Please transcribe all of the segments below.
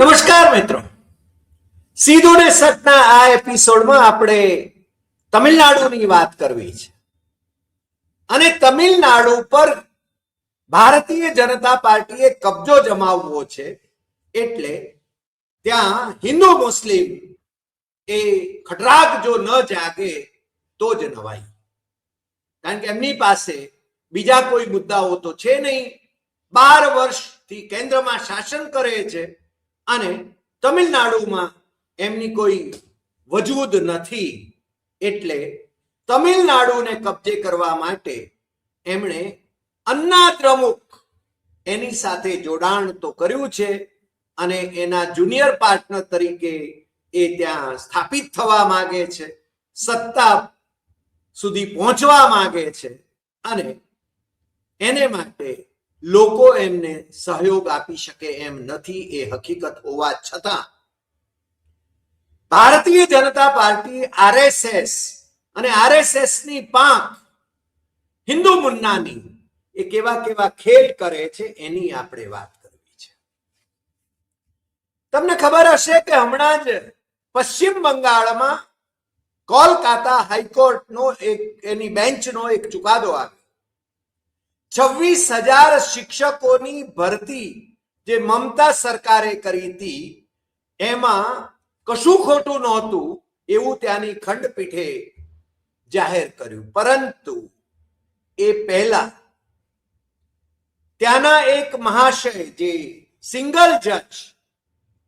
નમસ્કાર મિત્રો. સીધું ને સટના આ એપિસોડમાં આપણે તમિલનાડુની વાત કરવી છે. અને તમિલનાડુ પર ભારતીય જનતા પાર્ટીએ કબજો જમાવવો છે એટલે ત્યાં હિન્દુ મુસ્લિમ એ ખટરાગ જો ન જાગે તો જ નવાઈ. કારણ કે એમની પાસે બીજા કોઈ મુદ્દાઓ તો છે નહીં. બાર વર્ષથી કેન્દ્રમાં શાસન કરે છે. અને તમિલનાડુમાં એમની કોઈ વજૂદ નથી એટલે તમિલનાડુને કબજે કરવા માટે એમણે અન્ના દ્રમુખ એની સાથે જોડાણ તો કર્યું છે અને એના જુનિયર પાર્ટનર તરીકે એ ત્યાં સ્થાપિત થવા માંગે છે, સત્તા સુધી પહોંચવા માંગે છે અને એને માટે લોકો એમને સહયોગ આપી શકે એમ નથી એ હકીકત હોવા છતાં ભારતીય જનતા પાર્ટી આરએસએસ અને આરએસએસની પાંખ હિન્દુ મુન્નાની એ કેવા કેવા ખેલ કરે છે એની આપણે વાત કરવી છે. તમને ખબર હશે કે હમણાં જ પશ્ચિમ બંગાળમાં કોલકાતા હાઈકોર્ટનો એક એની બેન્ચનો એક ચુકાદો આવ્યો. છવ્વીસ હજાર શિક્ષકોની ભરતી જે મમતા સરકારે કરી હતી, એમાં કશું ખોટું નહોતું એવું ત્યાંની ખંડપીઠે જાહેર કર્યું. પરંતુ એ પહેલા ત્યાંના એક મહાશય જે સિંગલ જજ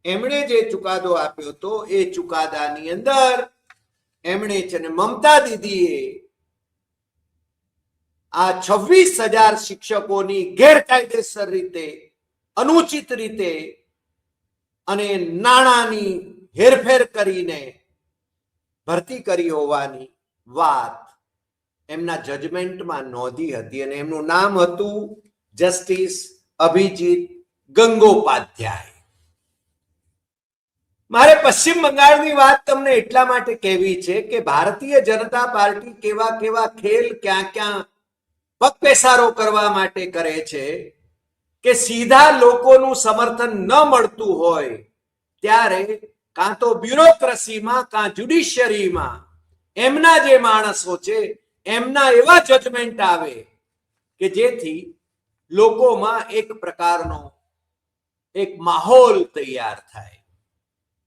એમણે જે ચુકાદો આપ્યો હતો, એ ચુકાદાની અંદર એમણે છે ને મમતા દીદીએ આ છવ્વીસ હજાર શિક્ષકોની ગેરકાયદેસર રીતે, અનુચિત રીતે અને નાણાંની હેરફેર કરીને ભરતી કરી હોવાની વાત એમના જજમેન્ટમાં નોંધી હતી અને એમનું નામ હતું જસ્ટિસ અભિજીત ગંગોપાધ્યાય. મારે પશ્ચિમ બંગાળની વાત તમને એટલા માટે કહેવી છે કે ભારતીય જનતા પાર્ટી કેવા કેવા ખેલ ક્યાં ક્યાં પગપેસારો કરવા માટે કરે છે કે સીધા લોકોનું સમર્થન ન મળતું હોય, ત્યારે કાં તો બ્યુરોક્રસીમાં, કાં જ્યુડિશિયરીમાં, એમના જે માણસો છે, એમના એવા જજમેન્ટ આવે કે જેથી લોકોમાં એક પ્રકારનો એક માહોલ તૈયાર થાય.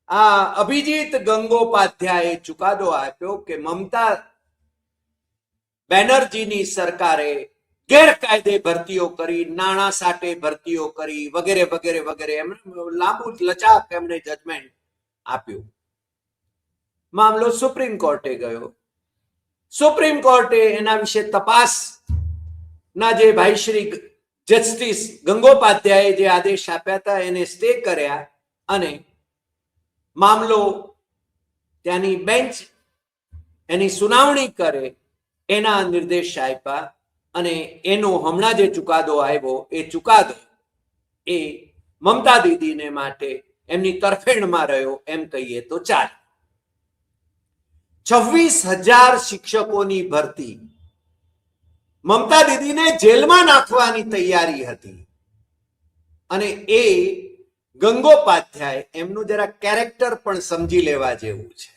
આ અભિજીત ગંગોપાધ્યાયે ચુકાદો આપ્યો કે મમતા બેનર્જીની સરકારે ગેરકાયદે ભરતીઓ કરી, નાણાં સાટે ભરતીઓ કરી, વગેરે વગેરે વગેરે. એમને લાંબુ લચાક એમને જજમેન્ટ આપ્યું. મામલો સુપ્રીમ કોર્ટે ગયો. સુપ્રીમ કોર્ટે એના વિશે તપાસ ના જે ભાઈ શ્રી જસ્ટિસ ગંગોપાધ્યાયે જે આદેશ આપ્યા હતા, એને સ્ટે કર્યા અને મામલો ત્યાંની બેન્ચ એની સુનાવણી કરે એના નિર્દેશ આપ્યા અને એનો હમણાં જે ચુકાદો આવ્યો એ ચુકાદો એ મમતા દીદીને માટે એમની તરફેણમાં રહ્યો એમ કહીએ તો ચાલે. છવ્વીસ હજાર શિક્ષકોની ભરતી. મમતા દીદીને જેલમાં નાખવાની તૈયારી હતી. અને એ ગંગોપાધ્યાય, એમનું જરા કેરેક્ટર પણ સમજી લેવા જેવું છે.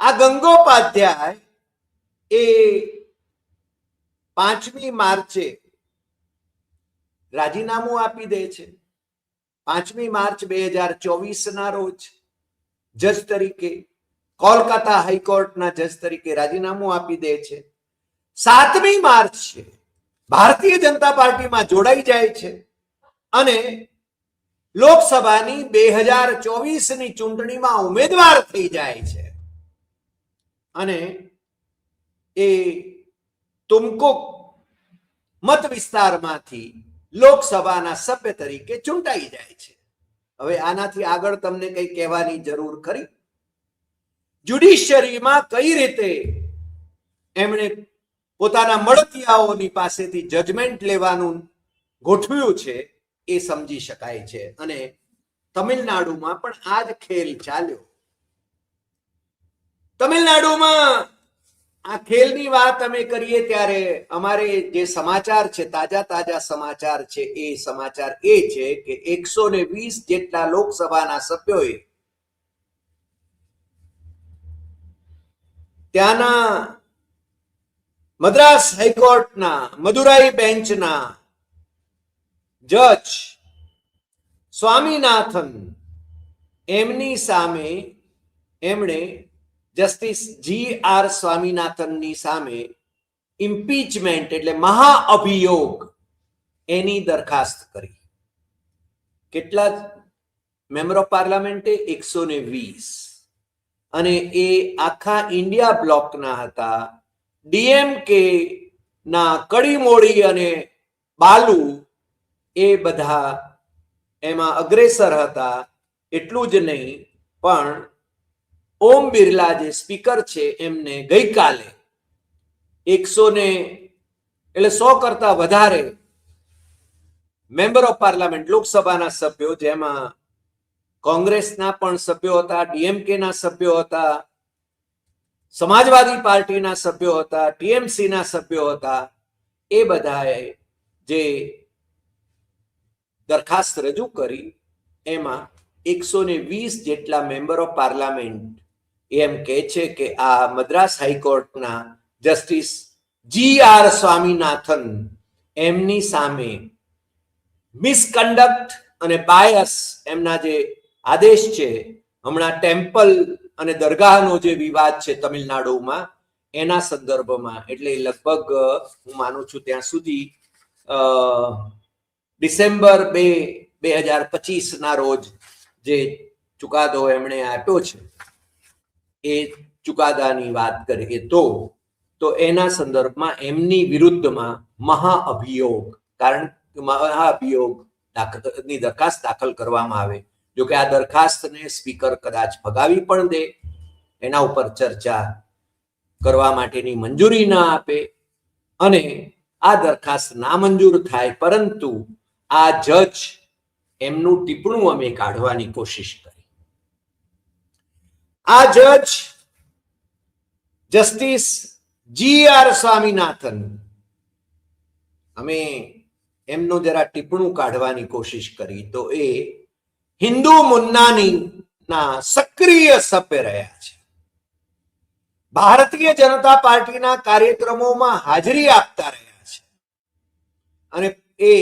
આ ગંગોપાધ્યાય એ પાંચમી માર્ચે રાજીનામું આપી દે છે. પાંચમી માર્ચ બે હજાર ચોવીસ ના રોજ જજ તરીકે, કોલકાતા હાઈકોર્ટના જજ તરીકે રાજીનામું આપી દે છે. સાતમી માર્ચ છે. ભારતીય જનતા પાર્ટીમાં જોડાઈ જાય છે અને લોકસભાની બે હજાર ચોવીસની ચૂંટણીમાં ઉમેદવાર થઈ જાય છે. અને એ તુમકો મત વિસ્તારમાંથી લોકસભાના સભ્ય તરીકે ચૂંટાઈ જાય છે. હવે આનાથી આગળ તમને કઈ કહેવાની જરૂર ખરી? જ્યુડિશિયરીમાં કઈ રીતે એમણે પોતાના મળતિયાઓની પાસેથી જજમેન્ટ લેવાનું ગોઠવ્યું છે એ સમજી શકાય છે. અને તમિલનાડુમાં પણ આ જ ખેલ ચાલ્યો. તમિલનાડુમાં આ ખેલની વાત અમે કરીએ ત્યારે અમારે જે સમાચાર છે, તાજા તાજા સમાચાર છે, એ સમાચાર એ છે કે એકસો ને વીસ જેટલા લોકસભાના સભ્યોએ ત્યાંના મદ્રાસ હાઈકોર્ટના, મદુરાઈ બેન્ચના જજ સ્વામીનાથન એમની સામે એમણે જસ્ટિસ જી આર સ્વામિનાથનની સામે ઇમ્પીચમેન્ટ એટલે મહાઅભિયોગ એની દરખાસ્ત કરી. કેટલા મેમ્બર ઓફ પાર્લામેન્ટે? એકસો ને વીસ. અને એ આખા ઇન્ડિયા બ્લોકના હતા. ડીએમકે ના કડીમોડી અને બાલુ એ બધા એમાં અગ્રેસર હતા. એટલું જ નહીં, પણ ઓમ બિરલા જે સ્પીકર છે એમને ગઈકાલે એકસો ને, એટલે સો કરતા વધારે મેમ્બર ઓફ પાર્લામેન્ટ, લોકસભાના સભ્યો, જેમાં કોંગ્રેસના પણ સભ્યો હતા ડીએમકે ના સભ્યો હતા, સમાજવાદી પાર્ટીના સભ્યો હતા ટીએમસી ના સભ્યો હતા, એ બધાએ જે દરખાસ્ત રજૂ કરી, એમાં એકસો ને વીસ જેટલા મેમ્બર ઓફ પાર્લામેન્ટ એમ કે છે કે આ મદ્રાસ હાઈકોર્ટના જસ્ટિસ જી આર સ્વામીનાથન એમની સામે મિસકન્ડક્ટ અને બાયસ એમના જે આદેશ છે, હમણાં ટેમ્પલ અને દરગાહનો જે વિવાદ છે તમિલનાડુમાં, એના સંદર્ભમાં, એટલે લગભગ, હું માનું છું ત્યાં સુધી ડિસેમ્બર બે બે હજાર પચીસના રોજ જે ચુકાદો એમણે આપ્યો છે એ ચુકાદાની વાત કરીએ તો તો એના સંદર્ભમાં એમની વિરુદ્ધમાં મહાઅભિયોગ, કારણ કે મહાઅભિયોગની દરખાસ્ત દાખલ કરવામાં આવે. જો કે આ દરખાસ્તને સ્પીકર કદાચ ફગાવી પણ દે, એના ઉપર ચર્ચા કરવા માટેની મંજૂરી ના આપે, અને આ દરખાસ્ત નામંજૂર થાય, પરંતુ આ જજ એમનું ટીપણું અમે કાઢવાની કોશિશ કરી આ જજ જસ્ટિસ જી આર સ્વામીનાથન. અમે એમનું જરા ટીપણું કાઢવાની કોશિશ કરી તો એ હિન્દુ મુન્નાની ના સક્રિય સપે રહ્યા છે. ભારતીય જનતા પાર્ટીના કાર્યક્રમોમાં હાજરી આપતા રહ્યા છે. અને એ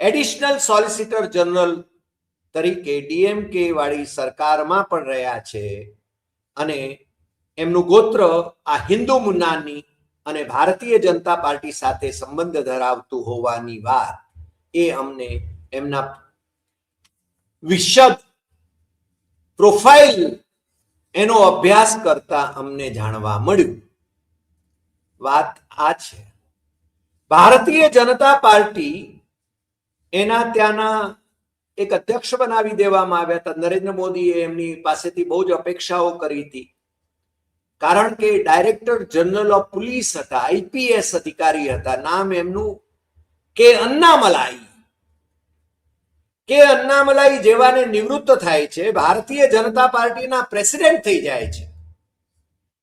એડિશનલ સોલિસિટર જનરલ તરીકે ડીએમકે વાળી સરકારમાં પણ રહ્યા છે. અને એમનું ગોત્ર આ હિન્દુ મુન્નાની અને ભારતીય જનતા પાર્ટી સાથે સંબંધ ધરાવતું હોવાની વાત એ અમને એમના વિશદ પ્રોફાઇલ એનો અભ્યાસ કરતા અમને જાણવા મળ્યું. વાત આ છે. ભારતીય જનતા પાર્ટી એના ત્યાંના એક અધ્યક્ષ બનાવી દેવામાં આવ્યા હતા. નરેન્દ્ર મોદીએ એમની પાસેથી બહુ જ અપેક્ષાઓ કરી હતી. કારણ કે ડાયરેક્ટર જનરલ ઓફ પોલીસ હતા આઈપીએસ અધિકારી હતા. નામ એમનું કે અન્નામલાઈ. કે અન્નામલાઈ જેવાને નિવૃત્ત થાય છે, ભારતીય જનતા પાર્ટીના પ્રેસિડેન્ટ થઈ જાય છે.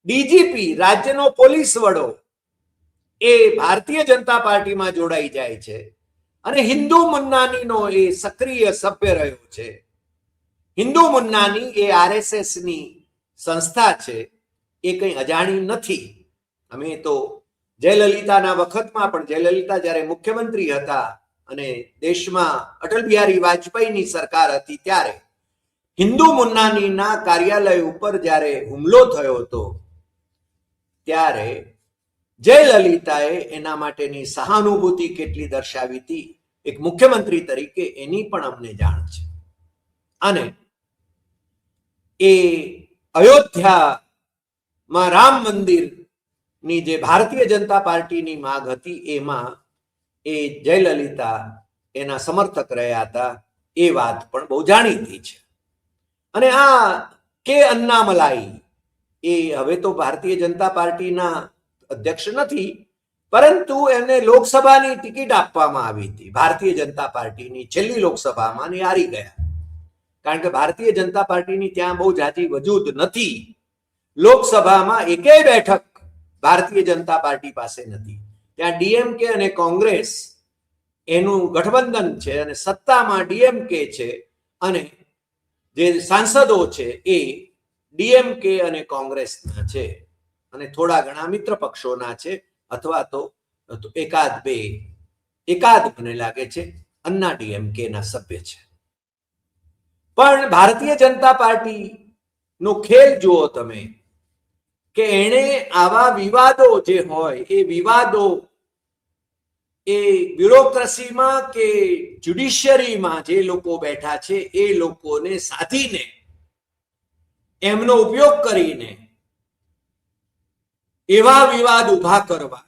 ડીજીપી રાજ્યનો પોલીસ વડો, એ ભારતીય જનતા પાર્ટીમાં જોડાઈ જાય છે. અને હિન્દુ મુન્નાનીનો એ સક્રિય સભ્ય રહ્યો છે. હિન્દુ મુન્નાની એ આરએસએસની સંસ્થા છે, એ કંઈ અજાણી નથી. અમે તો જયલલિતાના વખતમાં પણ, જયલલિતા જ્યારે મુખ્યમંત્રી હતા અને દેશમાં અટલ બિહારી વાજપેયીની સરકાર હતી ત્યારે, હિન્દુ મુન્નાનીના કાર્યાલય ઉપર જ્યારે હુમલો થયો હતો, ત્યારે જયલલિતાએ એના માટેની સહાનુભૂતિ કેટલી દર્શાવી હતી? એક મુખ્યમંત્રી તરીકે એની પણ અમને જાણ છે. અને એ અયોધ્યામાં રામ મંદિરની જે ભારતીય જનતા પાર્ટીની માગ હતી, એમાં એ જયલલિતા એના સમર્થક રહ્યા હતા, એ વાત પણ બહુ જાણીતી છે. અને આ કે અન્નામલાઈ એ હવે તો ભારતીય જનતા પાર્ટીના અધ્યક્ષ નથી પરંતુ એમને લોકસભાની ટિકિટ આપવામાં આવી હતી. ભારતીય જનતા પાર્ટીની છેલ્લી લોકસભામાં હારી ગયા. કારણ કે ભારતીય જનતા પાર્ટીની ત્યાં બહુ જાજી વજૂદ નથી. લોકસભામાં એકેય બેઠક ભારતીય જનતા પાર્ટી પાસે નથી. ત્યાં ડીએમકે અને કોંગ્રેસ એનું ગઠબંધન છે અને સત્તામાં ડીએમકે છે અને જે સાંસદો છે એ ડીએમકે અને કોંગ્રેસના છે. અને થોડા ઘણા મિત્ર પક્ષોના છે. અથવા તો એકાદ બે, એકાદ મને લાગે છે, અન્ના ડીએમકે ના સભ્ય છે. પણ ભારતીય જનતા પાર્ટી નો ખેલ જુઓ તમે, કે એણે આવા વિવાદો જે હોય, એ વિવાદો એ બ્યુરોક્રસીમાં કે જ્યુડિશિયરીમાં જે લોકો બેઠા છે, એ લોકોને સાધીને, એમનો ઉપયોગ કરીને એવા વિવાદ ઊભા કરવા,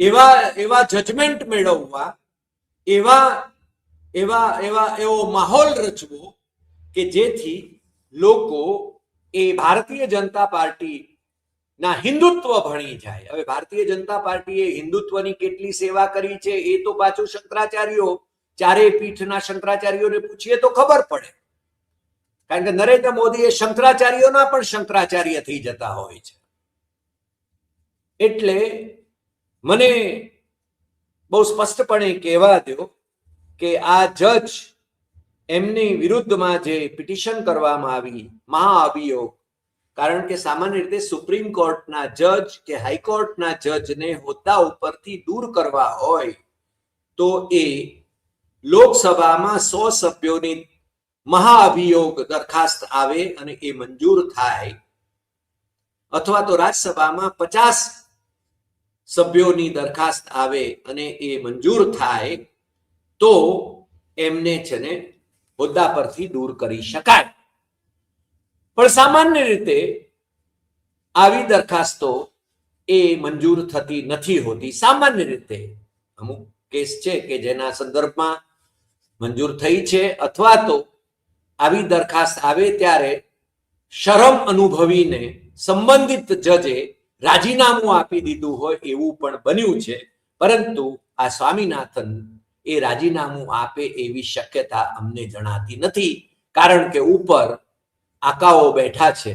એવા એવા જજમેન્ટ મેળવવા, એવા એવા એવા, એવો માહોલ રચવો કે જેથી લોકો એ ભારતીય જનતા પાર્ટી ના હિન્દુત્વ ભણી જાય. હવે ભારતીય જનતા પાર્ટીએ હિન્દુત્વની કેટલી સેવા કરી છે એ તો પાછું શંકરાચાર્યો ચારે પીઠના શંકરાચાર્યોને પૂછીએ તો ખબર પડે. કારણ કે નરેન્દ્ર મોદી એ શંકરાચાર્યોના પણ શંકરાચાર્ય થઈ જતા હોય છે. એટલે મને બહુ સ્પષ્ટપણે કહેવા દો કે આ જજ એમની વિરુદ્ધમાં જે પિટિશન કરવામાં આવી, મહાઅભિયોગ, કારણ કે સામાન્ય રીતે સુપ્રીમ કોર્ટના જજ કે હાઈકોર્ટના જજને હોદ્દા ઉપરથી દૂર કરવા હોય, તો એ લોકસભામાં સો સભ્યોની મહાઅભિયોગ દરખાસ્ત આવે અને એ મંજૂર થાય. અથવા તો રાજ્યસભામાં પચાસ સભ્યોની દરખાસ્ત આવે અને એ મંજૂર થાય, તો એમને છે ને હોદ્દા પરથી દૂર કરી શકાય. પણ સામાન્ય રીતે આવી દરખાસ્તો એ મંજૂર થતી નથી હોતી. સામાન્ય રીતે અમુક કેસ છે કે જેના સંદર્ભમાં મંજૂર થઈ છે અથવા તો આવી દરખાસ્ત આવે ત્યારે શરમ અનુભવીને સંબંધિત જજે રાજીનામું આપી દીધું હોય એવું પણ બન્યું છે, પરંતુ આ સ્વામીનાથન એ રાજીનામું આપે એવી શક્યતા અમને જણાતી નથી, કારણ કે ઉપર આકાઓ બેઠા છે.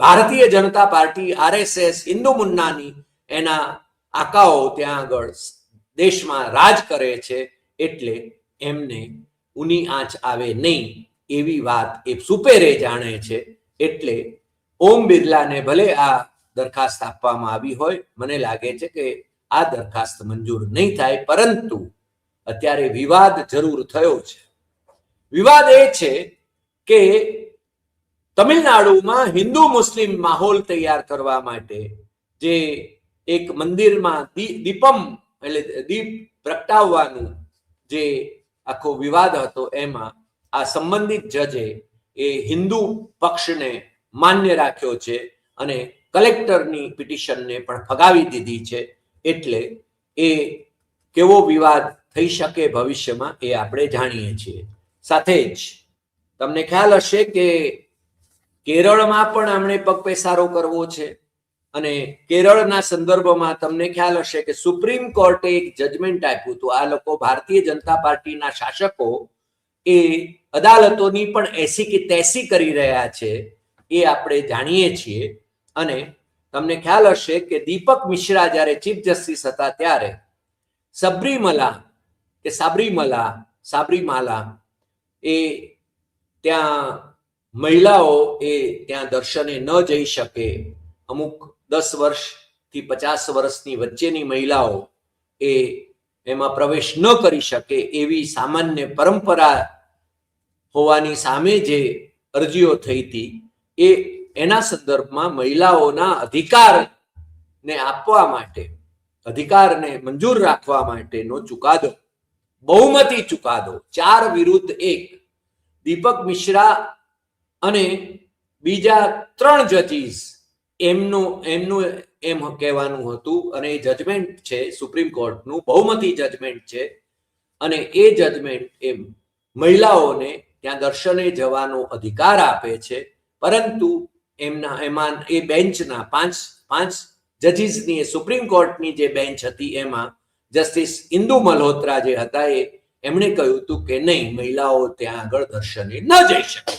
ભારતીય જનતા પાર્ટી, આરએસએસ હિન્દુ મુન્નાની એના આકાઓ ત્યાં આગળ દેશમાં રાજ કરે છે, એટલે એમને ઉની આંચ આવે નહીં એવી વાત એ સુપેરે જાણે છે, એટલે ઓમ બિરલાને ભલે આ દરખાસ્ત આપવામાં આવી હોય, મને લાગે છે કે આ દરખાસ્ત મંજૂર નહીં થાય, પરંતુ અત્યારે વિવાદ જરૂર થયો છે. વિવાદ એ છે કે તમિલનાડુમાં હિન્દુ મુસ્લિમ માહોલ તૈયાર કરવા માટે જે એક મંદિરમાં દીપમ એટલે દીપ પ્રગટાવવાનું જે આખો વિવાદ હતો એમાં, આ સંબંધિત જજે એ હિન્દુ પક્ષને માન્ય રાખ્યો છે અને કલેક્ટરની પિટિશનને પણ ફગાવી દીધી છે એટલે એ કેવો વિવાદ થઈ શકે ભવિષ્યમાં એ આપણે જાણીએ છીએ. સાથે જ તમને ખ્યાલ હશે કે કેરળમાં પણ આમણે પગપેસારો કરવો છે અને કેરળના સંદર્ભમાં તમને ખ્યાલ હશે કે સુપ્રીમ કોર્ટે એક જજમેન્ટ આપ્યું હતું. આ લોકો ભારતીય જનતા પાર્ટીના શાસકો એ અદાલતોની પણ એસી કે તેસી કરી રહ્યા છે એ આપણે જાણીએ છીએ. અને તમને ખ્યાલ હશે કે દીપક મિશ્રા જ્યારે ચીફ જસ્ટિસ હતા ત્યારે સબરીમલા કે સાબરીમલા, સાબરીમાલા એ ત્યાં મહિલાઓ એ ત્યાં દર્શને ન જઈ શકે. અમુક દસ વર્ષથી પચાસ વર્ષની વચ્ચેની મહિલાઓ એ એમાં પ્રવેશ ન કરી શકે એવી સામાન્ય પરંપરા હોવાની સામે જે અરજીઓ થઈ હતી એ એના સંદર્ભમાં મહિલાઓના અધિકારને આપવા માટે, અધિકારને મંજૂર રાખવા માટેનો ચુકાદો, બહુમતી ચુકાદો, ચાર વિરુદ્ધ એક, દીપક મિશ્રા અને બીજા ત્રણ જજીસ એમનું એમનું એમ કહેવાનું હતું અને એ જજમેન્ટ છે, સુપ્રીમ કોર્ટનું બહુમતી જજમેન્ટ છે અને એ જજમેન્ટ એ મહિલાઓને ત્યાં દર્શને જવાનો અધિકાર આપે છે, પરંતુ એમના, એમાં એ બેન્ચના પાંચ પાંચ જજીસની સુપ્રીમ કોર્ટની જે બેન્ચ હતી એમાં જસ્ટિસ ઇન્દુ મલ્હોત્રા જે હતા એ, એમણે કહ્યું હતું કે નહીં, મહિલાઓ ત્યાં આગળ દર્શને ન જઈ શકે.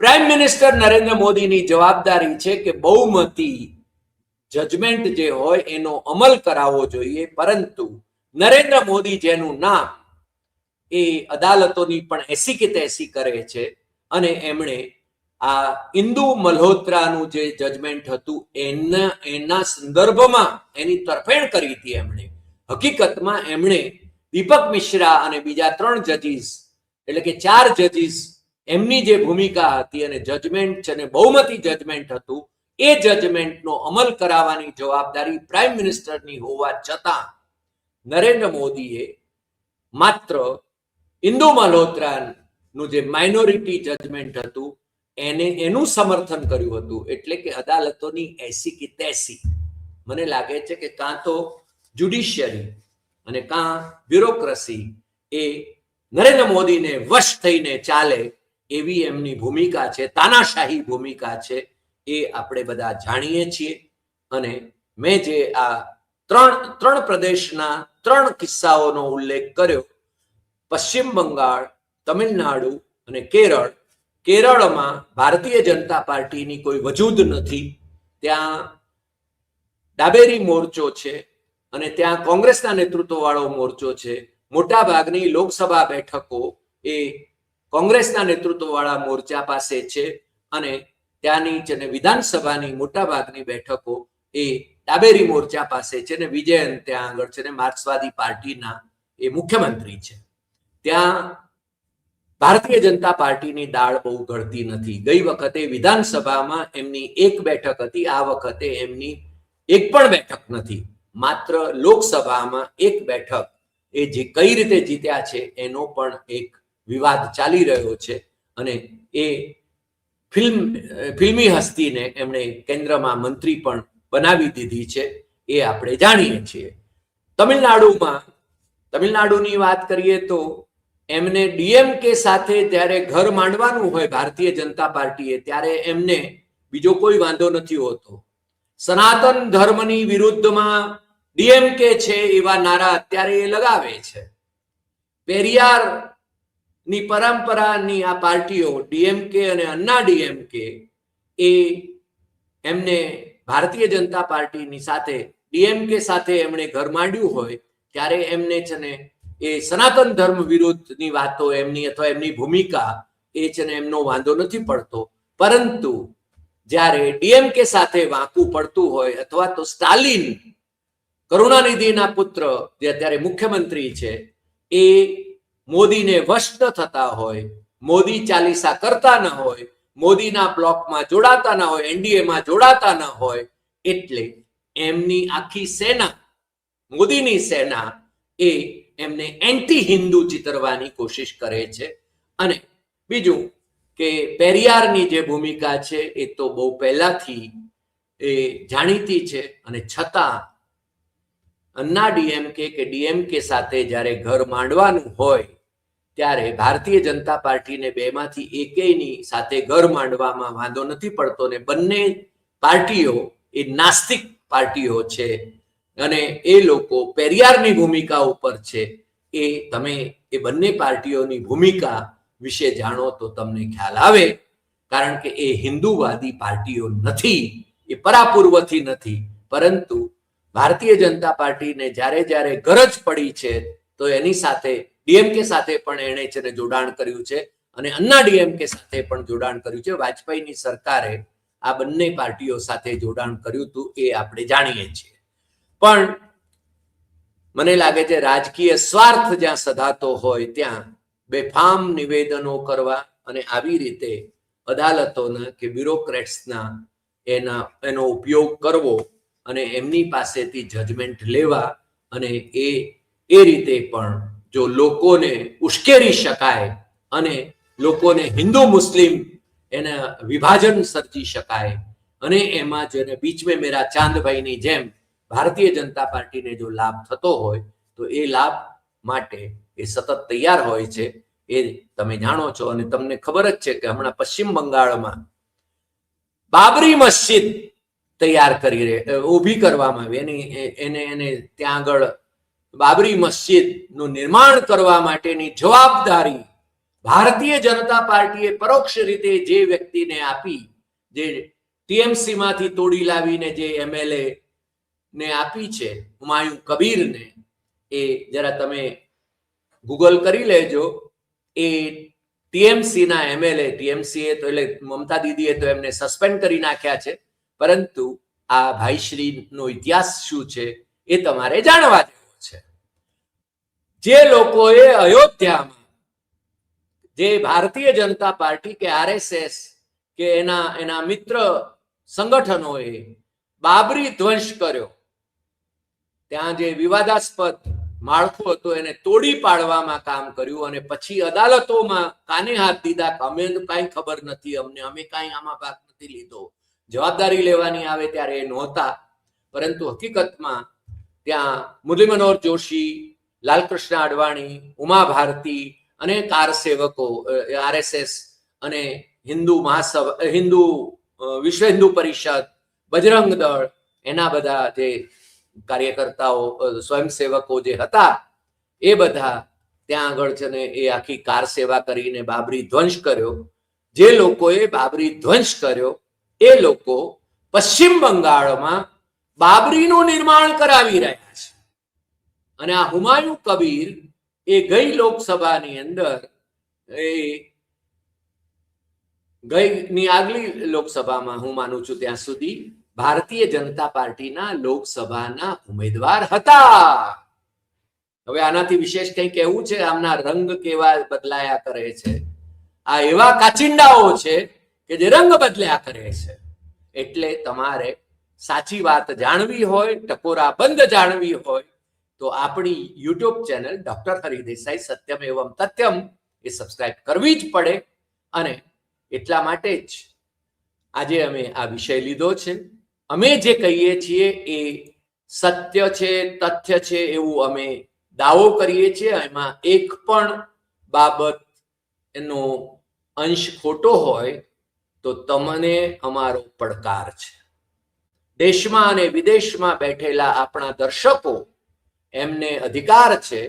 પ્રાઇમ મિનિસ્ટર નરેન્દ્ર મોદીની જવાબદારી છે કે બહુમતી જજમેન્ટ જે હોય એનો અમલ કરાવવો જોઈએ, પરંતુ નરેન્દ્ર મોદી જેનું નામ એ અદાલતોની પણ એસી કે તેસી કરે છે અને એમણે આ ઇન્દુ મલ્હોત્રાનું જે જજમેન્ટ હતું, એના એના સંદર્ભમાં એની તરફેણ કરી હતી એમણે. હકીકતમાં એમણે દીપક મિશ્રા અને બીજા ત્રણ જજીસ એટલે કે ચાર જજીસ એમની જે ભૂમિકા હતી અને જજમેન્ટ છે અને બહુમતી જજમેન્ટ હતું, એ જજમેન્ટનો અમલ કરાવવાની જવાબદારી પ્રાઇમ મિનિસ્ટરની હોવા છતાં નરેન્દ્ર મોદીએ માત્ર ઇન્દુ મલ્હોત્રાનું જે માઇનોરિટી જજમેન્ટ હતું એને, એનું સમર્થન કર્યું હતું. એટલે કે અદાલતોની એસી કે તેસી. મને લાગે છે કે કાં તો જ્યુડિશિયરી અને કાં બ્યુરોક્રસી એ નરેન્દ્ર મોદીને વશ થઈને ચાલે એવી એમની ભૂમિકા છે, તાનાશાહી ભૂમિકા છે, એ આપણે બધા જાણીએ છીએ. અને મેં જે આ ત્રણ ત્રણ પ્રદેશના ત્રણ કિસ્સાઓનો ઉલ્લેખ કર્યો, પશ્ચિમ બંગાળ, તમિલનાડુ અને કેરળ કેરળમાં ભારતીય જનતા પાર્ટીની કોઈ વજૂદ નથી. ત્યાં ડાબેરી મોરચો છે અને ત્યાં કોંગ્રેસના નેતૃત્વવાળો મોરચો છે. મોટા ભાગની લોકસભા બેઠકો એ કોંગ્રેસના નેતૃત્વવાળા મોરચા પાસે છે અને ત્યાંની જેને વિધાનસભાની મોટા ભાગની બેઠકો એ ડાબેરી મોરચા પાસે છે ને વિજયન ત્યાં આગળ છે ને માર્ક્સવાદી પાર્ટીના એ મુખ્યમંત્રી છે. ત્યાં ભારતીય જનતા પાર્ટીની દાળ બહુ ઘડતી નથી. ગઈ વખતે વિધાનસભામાં એમની એક બેઠક હતી, આ વખતે એમની એક પણ બેઠક નથી. માત્ર લોકસભામાં એક બેઠક એ જે કઈ રીતે જીત્યા છે, એનો પણ એક વિવાદ ચાલી રહ્યો છે અને એ ફિલ્મ, ફિલ્મી હસ્તીને એમણે કેન્દ્રમાં મંત્રી પણ બનાવી દીધી છે, એ આપણે જાણીએ છીએ. તમિલનાડુમાં, તમિલનાડુની વાત કરીએ તો એમને ડીએમકે સાથે જ્યારે ઘર માંડવાનું હોય ભારતીય જનતા પાર્ટીએ, ત્યારે એમને બીજો કોઈ વાંધો નથી હોતો. સનાતન ધર્મની વિરુદ્ધમાં ડીએમકે છે એવા નારા અત્યારે એ લગાવે છે. પેરિયારની પરંપરાની આ પાર્ટીઓ, ડીએમકે અને અન્ના ડીએમકે, એ એમને ભારતીય જનતા પાર્ટીની સાથે, ડીએમકે સાથે એમણે ઘર માંડ્યું હોય, ત્યારે એમને છે ને એ સનાતન ધર્મ વિરુદ્ધની વાતો એમની અથવા એમની ભૂમિકા એ છે ને એમનો વાંધો નથી પડતો. પરંતુ જ્યારે ડીએમકે સાથે વાંકું પડતું હોય અથવા તો સ્ટાલિન કરુણાનિધિના પુત્ર જે અત્યારે મુખ્યમંત્રી છે, એ મોદીને વશ થતા હોય, મોદી ચાલીસા કરતા ન હોય, મોદીના બ્લોકમાં જોડાતા ન હોય, એનડીએમાં જોડાતા ન હોય, એટલે એમની આખી સેના, મોદીની સેના એ એમને એન્ટી હિન્દુ ચિતરવાની કોશિશ કરે છે. અને બીજું કે પેરિયારની જે ભૂમિકા છે એ તો બહુ પહેલાથી એ જાણીતી છે. અને છતાં અન્ના ડીએમકે કે ડીએમકે સાથે જ્યારે ઘર માંડવાનું હોય ત્યારે ભારતીય જનતા પાર્ટીને બેમાંથી એકેયની સાથે ઘર માંડવામાં વાંધો નથી પડતો ને બંને પાર્ટીઓ એ નાસ્તિક પાર્ટીઓ છે. અને એ લોકો પેરિયારની ભૂમિકા ઉપર છે, એ તમે, એ બંને પાર્ટીઓની ભૂમિકા વિશે જાણો તો તમને ખ્યાલ આવે, કારણ કે એ હિન્દુવાદી પાર્ટીઓ નથી, એ પરાપૂર્વથી નથી, પરંતુ ભારતીય જનતા પાર્ટીને જ્યારે જ્યારે ગરજ પડી છે, તો એની સાથે, ડીએમકે સાથે પણ એણે છે ને જોડાણ કર્યું છે, અને અન્ના ડીએમકે સાથે પણ જોડાણ કર્યું છે. વાજપેયીની સરકારે આ બંને પાર્ટીઓ સાથે જોડાણ કર્યું હતું, એ આપણે જાણીએ છીએ. પણ મને લાગે છે રાજકીય સ્વાર્થ જ્યાં સધાતો હોય ત્યાં બેફામ નિવેદનો કરવા અને આવી રીતે અદાલતોના કે બ્યુરોક્રેટ્સના એના, એનો ઉપયોગ કરવો અને એમની પાસેથી જજમેન્ટ લેવા અને એ એ રીતે પણ જો લોકોને ઉશ્કેરી શકાય અને લોકોને હિન્દુ મુસ્લિમ એના વિભાજન સર્જી શકાય અને એમાં જેને બીચ મેં મેરા ચાંદભાઈની જેમ ભારતીય જનતા પાર્ટીને જો લાભ થતો હોય, તો એ લાભ માટે એ સતત તૈયાર હોય છે. એ તમે જાણો છો અને તમને ખબર જ છે કે હમણાં પશ્ચિમ બંગાળમાં બાબરી મસ્જિદ તૈયાર કરી રહે ઊભી કરવામાં આવી. એની એને એને ત્યાં આગળ બાબરી મસ્જિદનું નિર્માણ કરવા માટેની જવાબદારી ભારતીય જનતા પાર્ટીએ પરોક્ષ રીતે જે વ્યક્તિને આપી, જે ટીએમસી માંથી તોડી લાવીને જે એમએલએ ને આપી છે હુમાયું કબીરને. એ જરા તમે ગૂગલ કરી લેજો. એ ટીએમસી ના એમએલએ ટીએમસી એ તો એટલે મમતા દીદીએ તો એમને સસ્પેન્ડ કરી નાખ્યા છે. પરંતુ આ ભાઈશ્રીનો ઇતિહાસ શું છે એ તમારે જાણવા જેવો છે. જે લોકોએ અયોધ્યામાં જે ભારતીય જનતા પાર્ટી કે આરએસએસ કે એના એના મિત્ર સંગઠનોએ બાબરી ધ્વંસ કર્યો ત્યાં જે વિવાદાસ્પદ માળખું હતું, એને તોડી પાડવામાં કામ કર્યું અને પછી અદાલતોમાં કાને હાથ દીધા અમે કાંઈ ખબર નથી, અમને, અમે કાંઈ આમાં ભાગ નથી લીધો. જવાબદારી લેવાની આવે ત્યારે એ નહોતા. પરંતુ હકીકતમાં ત્યાં મુરલી મનોહર જોશી, લાલકૃષ્ણ અડવાણી ઉમા ભારતી અને કાર સેવકો આરએસએસ અને હિન્દુ મહાસભા હિન્દુ વિશ્વ હિન્દુ પરિષદ, બજરંગ દળ, એના બધા જે કાર્યકર્તાઓ સ્વયંસેવકો જે હતા, એ બધા ત્યાં આગળ છે ને એ આખી કાર સેવા કરીને બાબરી ધ્વંસ કર્યો. જે લોકોએ બાબરી ધ્વંસ કર્યો, એ લોકો પશ્ચિમ બંગાળમાં બાબરીનું નિર્માણ કરાવી રહ્યા છે. અને આ હુમાયુ કબીર એ ગઈ લોકસભાની અંદર એ ગઈની આગલી લોકસભામાં હું માનું છું ત્યાં સુધી ભારતીય જનતા પાર્ટીના લોકસભાના ઉમેદવાર હતા. હવે આનાથી વિશેષ કંઈ કહેવું છે? આમના રંગ કેવા બદલાયા કરે છે? આ એવા કાચિંડાઓ છે કે જે રંગ બદલ્યા કરે છે. એટલે તમારે સાચી વાત જાણવી હોય, ટકોરા બંધ જાણવી હોય, તો આપણી YouTube channel doctor Hari Desai Satyam Evam Tathyam એ સબસ્ક્રાઇબ કરવી જ પડે. અને એટલા માટે જ આજે અમે આ વિષય લીધો છે. અમે જે કહીએ છીએ એ સત્ય છે, તથ્ય છે એવું અમે દાવો કરીએ છીએ. એમાં એક પણ બાબત એનો અંશ ખોટો હોય તો તમને અમારો પડકાર છે. દેશમાં અને વિદેશમાં બેઠેલા આપણા દર્શકો એમને અધિકાર છે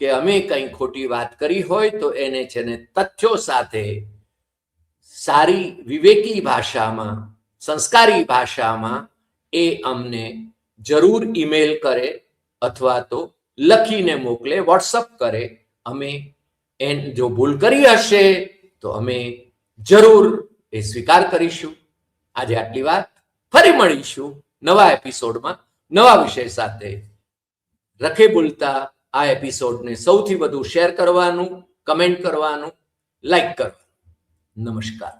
કે અમે કંઈ ખોટી વાત કરી હોય તો એને છે ને તથ્યો સાથે સારી વિવેકી ભાષામાં સંસ્કારી ભાષામાં એ અમને જરૂર ઈમેલ કરે અથવા તો લખીને મોકલે, વોટ્સઅપ કરે. અમે એન જો ભૂલ કરી હશે તો અમે જરૂર એ સ્વીકાર કરીશું. આજે આટલી વાત. ફરી મળીશું નવા એપિસોડમાં. નવા વિષય સાથે રખે બોલતા આ એપિસોડને સૌથી વધુ શેર કરવાનું, કમેન્ટ કરવાનું, લાઈક કરવાનું. નમસ્કાર.